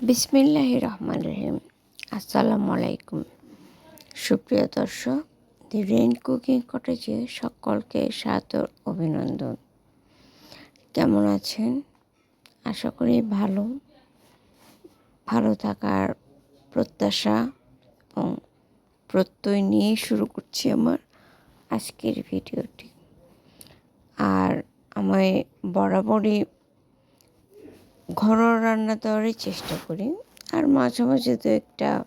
বিসমিল্লাহ রহমান রহিম। আসসালামু আলাইকুম। সুপ্রিয় দর্শক, দি রেইন কুকিং কটেজে সকলকে সাদর অভিনন্দন। কেমন আছেন? আশা করি ভালো। ভালো থাকার প্রত্যাশা এবং প্রত্যয় নিয়ে শুরু করছি আমার আজকের ভিডিওটি। আর আমায় বরাবরই ঘরোয়া রান্না দেওয়ারই চেষ্টা করি। আর মাঝে মাঝে তো একটা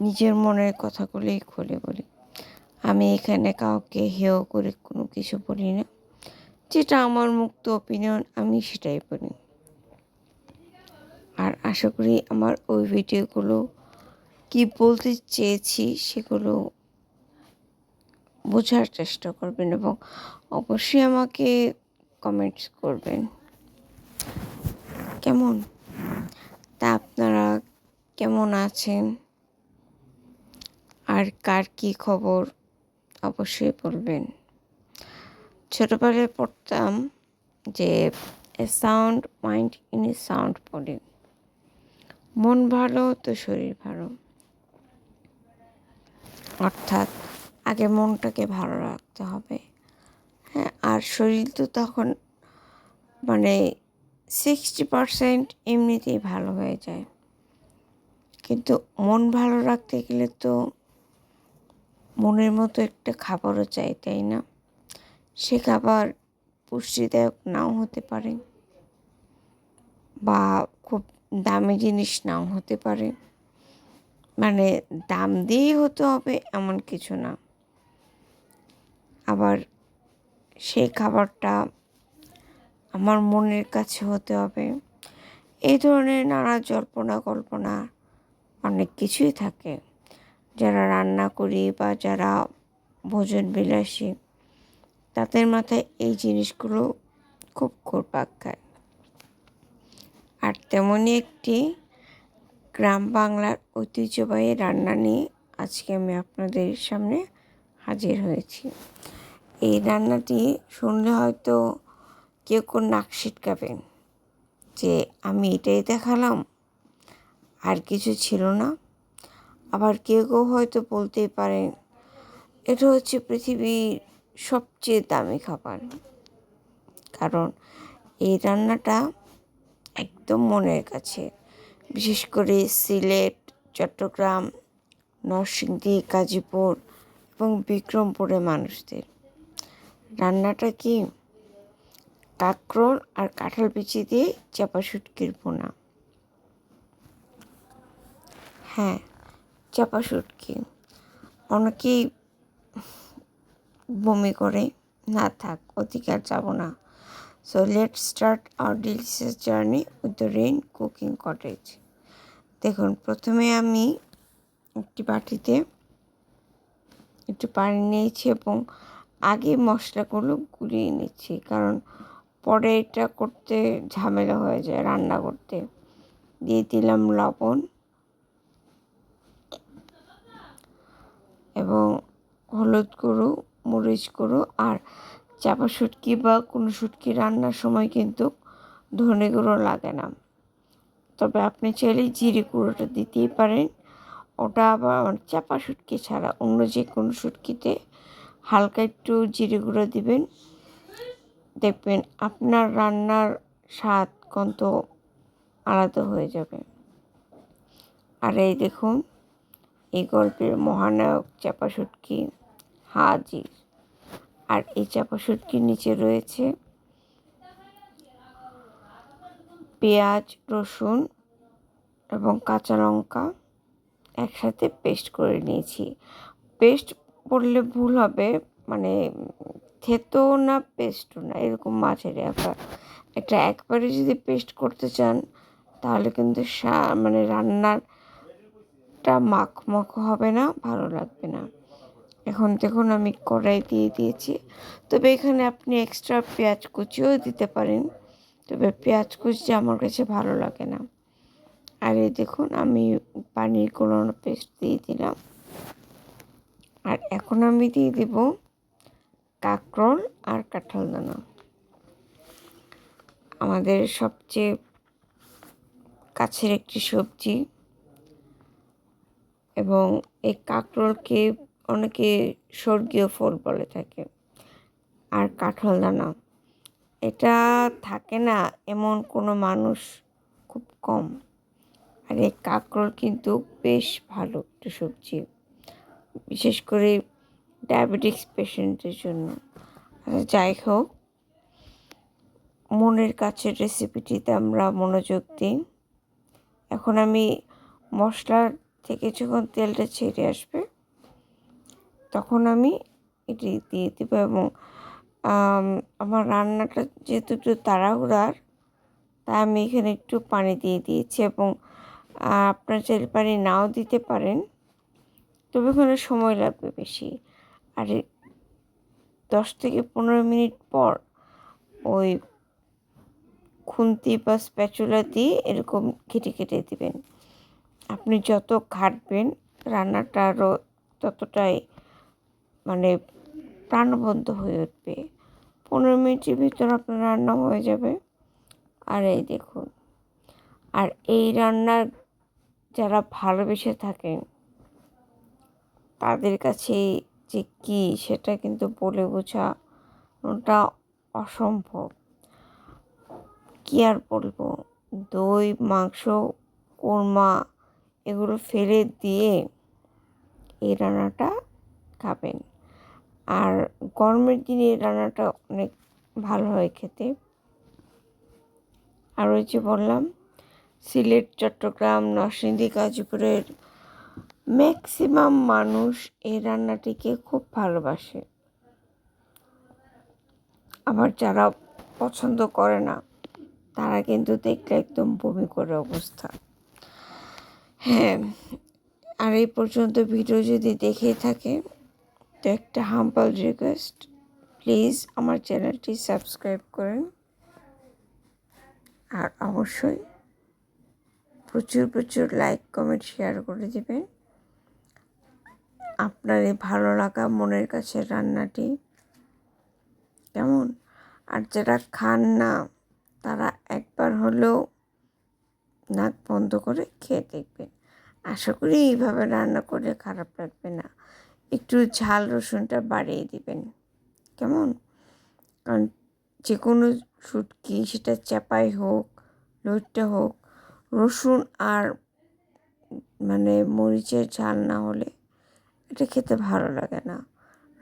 নিজের মনের কথাগুলোই খুলে বলি। আমি এখানে কাউকে হেয় করে কোনো কিছু বলি না। যেটা আমার মুক্ত অপিনিয়ন আমি সেটাই বলি। আর আশা করি আমার ওই ভিডিওগুলো কি বলতে চেয়েছি সেগুলো বোঝার চেষ্টা করবেন এবং অবশ্যই আমাকে কমেন্টস করবেন। কেমন? তা আপনারা কেমন আছেন? আর কার কি খবর? অবশ্যই বলবেন। ছোটোবেলায় পড়তাম যে sound mind in a sound body মন ভালো, তো শরীর ভালো। অর্থাৎ আগে মনটাকে ভালো রাখতে হবে। হ্যাঁ আর শরীর তো তখন মানে সিক্সটি পারসেন্ট এমনিতেই ভালো হয়ে যায়। কিন্তু মন ভালো রাখতে গেলে তো মনের মতো একটা খাবারও চাই, তাই না? সে খাবার পুষ্টিদায়ক নাও হতে পারে বা খুব দামি জিনিস নাও হতে পারে। মানে দাম দিয়েই হতে হবে এমন কিছু না। আবার সেই খাবারটা আমার মনের কাছে হতে হবে। এই ধরনের নানা জল্পনা কল্পনা অনেক কিছুই থাকে। যারা রান্না করি বা যারা ভোজন বিলাসী, তাদের মাথায় এই জিনিসগুলো খুব ঘুরপাক খায়। আর তেমনই একটি গ্রাম বাংলার ঐতিহ্যবাহী রান্না নিয়ে আজকে আমি আপনাদের সামনে হাজির হয়েছি। এই রান্নাটি শুনলে হয়তো কেউ কোন নাক ছিটকাবেন যে আমি এটাই দেখালাম, আর কিছু ছিল না। আবার কেউ কেউ হয়তো বলতেই পারেন, এটা হচ্ছে পৃথিবীর সবচেয়ে দামি খাবার। কারণ এই রান্নাটা একদম মনের কাছে। বিশেষ করে সিলেট, চট্টগ্রাম, নরসিংদী, গাজীপুর এবং বিক্রমপুরের মানুষদের। রান্নাটা কি কাঁকরোল আর কাঁঠাল বিচি দিয়ে চাপা শুটকির পোনা হ্যাঁ চাপা শুটকি। অনেকেই বমি করে, না থাক অধিকার যাব না। So let start our delicious journey with the rain cooking cottage দেখুন, প্রথমে আমি একটি বাটিতে একটু পানি নিয়েছি এবং আগে মশলাগুলো গুলিয়ে নিচ্ছি, কারণ পরে এটা করতে ঝামেলা হয়ে যায় রান্না করতে। দিয়ে দিলাম লবণ। এবং হলুদ গুঁড়ো, মরিচ গুঁড়ো আর চাপা শুটকি বা কোনো শুটকি রান্নার সময় কিন্তু ধনে গুঁড়ো লাগে না। তবে আপনি চাইলে জিরে গুঁড়োটা দিতেই পারেন। ওটা আবার চাপা শুটকি ছাড়া অন্য যে কোনো শুটকিতে হালকা একটু জিরে গুঁড়ো দিবেন। দেখবেন আপনার রান্নার স্বাদ কত আলাদা হয়ে যাবে। আর এই দেখুন, এই গল্পের মহানায়ক চাপা শুটকি হাজির। আর এই চাপা শুটকির নিচে রয়েছে পেঁয়াজ, রসুন এবং কাঁচা লঙ্কা একসাথে পেস্ট করে নিয়েছি। পেস্ট বললে ভুল হবে মানে থেতো না, পেস্টও না, এরকম মাছের ব্যাপার এটা একবারে যদি পেস্ট করতে চান, তাহলে কিন্তু মানে রান্নারটা মাখ মাখ হবে না, ভালো লাগবে না। এখন দেখুন আমি কড়াই দিয়ে দিয়েছি। তবে এখানে আপনি এক্সট্রা পেঁয়াজ কুচিও দিতে পারেন। তবে পেঁয়াজ কুচি আমার কাছে ভালো লাগে না। আর এই দেখুন আমি পানির কোনো পেস্ট দিয়ে দিলাম। আর এখন আমি দিয়ে দেব কাঁকরোল আর কাঁঠাল দানা। আমাদের সবচেয়ে কাছের একটি সবজি। এবং এই কাঁকরোলকে অনেকে স্বর্গীয় ফল বলে থাকে। আর কাঁঠাল দানা, এটা থাকে না এমন কোনো মানুষ খুব কম। আর এই কাঁকরোল কিন্তু বেশ ভালো একটা সবজি। বিশেষ করে ডায়াবেটিক্স পেশেন্টের জন্য। আচ্ছা, যাই হোক মনের কাছের রেসিপিটিতে আমরা মনোযোগ দিই। এখন আমি মশলার থেকে যখন তেলটা ছেড়ে আসবে তখন আমি এটি দিয়ে দেবো এবং আমার রান্নাটা যেহেতু একটু তাড়াহুড়ার তাই আমি এখানে একটু পানি দিয়ে দিয়েছি এবং আপনার চাইলে পানি নাও দিতে পারেন তবে ওখানে সময় লাগবে বেশি। আর, দশ থেকে পনেরো মিনিট পর ওই খুন্তি বা স্প্যাচুলা দিয়ে এরকম কেটে কেটে দিবেন। আপনি যত ঘাটবেন, রান্নাটা আরও ততটাই মানে প্রাণবন্ত হয়ে উঠবে। পনেরো মিনিটের ভিতর আপনার রান্না হয়ে যাবে। আর এই দেখুন, আর এই রান্নার যারা ভালোবেসে থাকেন, তাদের কাছে যে কী সেটা কিন্তু বলে বোঝা ওটা অসম্ভব। কী আর বলব? দই, মাংস, কোরমা এগুলো ফেলে দিয়ে এই রান্নাটা খাবেন। আর গরমের দিনে এই রান্নাটা অনেক ভালো হয় খেতে। আর ওই যে বললাম, সিলেট, চট্টগ্রাম, নরসিংদী, গাজীপুরের ম্যাক্সিমাম মানুষ এই রান্নাটিকে খুব ভালোবাসে। আবার যারা পছন্দ করে না, তারা কিন্তু দেখলে একদম বমি করে অবস্থা। হ্যাঁ আর এই পর্যন্ত ভিডিও যদি দেখে থাকে, তো একটা হাম্পল রিকোয়েস্ট প্লিজ আমার চ্যানেলটি সাবস্ক্রাইব করেন। আর অবশ্যই প্রচুর প্রচুর লাইক কমেন্ট শেয়ার করে দেবেন। আপনার এই ভালো লাগা মনের কাছে রান্নাটি? কেমন? আর যারা খান না, তারা একবার হলেও নাক বন্ধ করে খেয়ে দেখবেন। আশা করি এইভাবে রান্না করে খারাপ লাগবে না। একটু ঝাল রসুনটা বাড়িয়ে দিবেন। কেমন? কারণ যে কোনো শুটকি, সেটা চাপাই হোক লইট্টা হোক, রসুন আর মানে মরিচের ঝাল না হলে এটা খেতে ভালো লাগে না।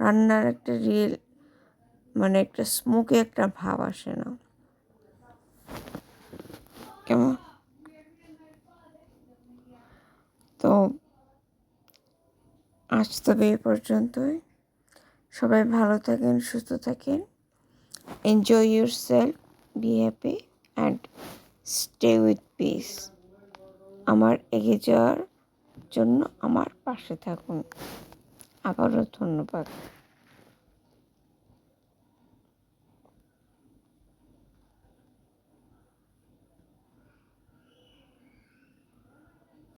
রান্নার একটা রিয়েল মানে একটা স্মোকি একটা ভাব আসে না। কেমন? তো, আজ তবে এ পর্যন্তই। সবাই ভালো থাকেন, সুস্থ থাকেন। Enjoy yourself be happy and stay with peace আমার এগিয়ে যাওয়ার জন্য আমার পাশে থাকুন। আবারও ধন্যবাদ।